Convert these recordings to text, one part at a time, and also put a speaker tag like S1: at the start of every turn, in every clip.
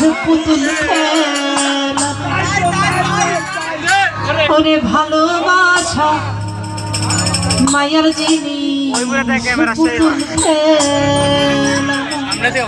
S1: পুতুল ভালোবাসা মায়ার জিনিস পুতুল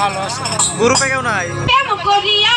S2: ভালো কেউ নাই।
S1: করিয়া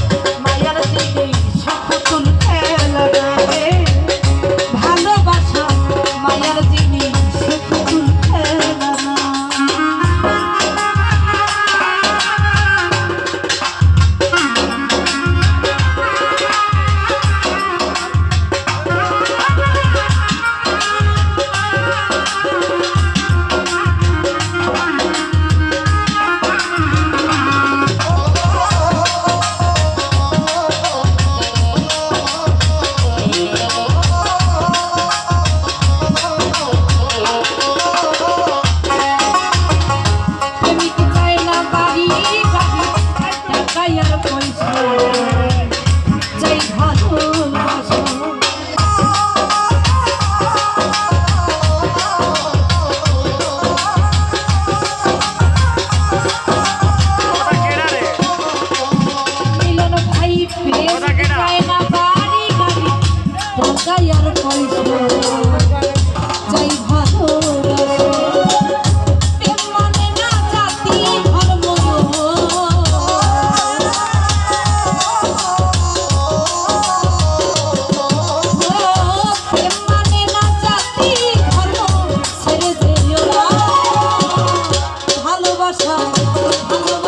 S1: ভালোবাসা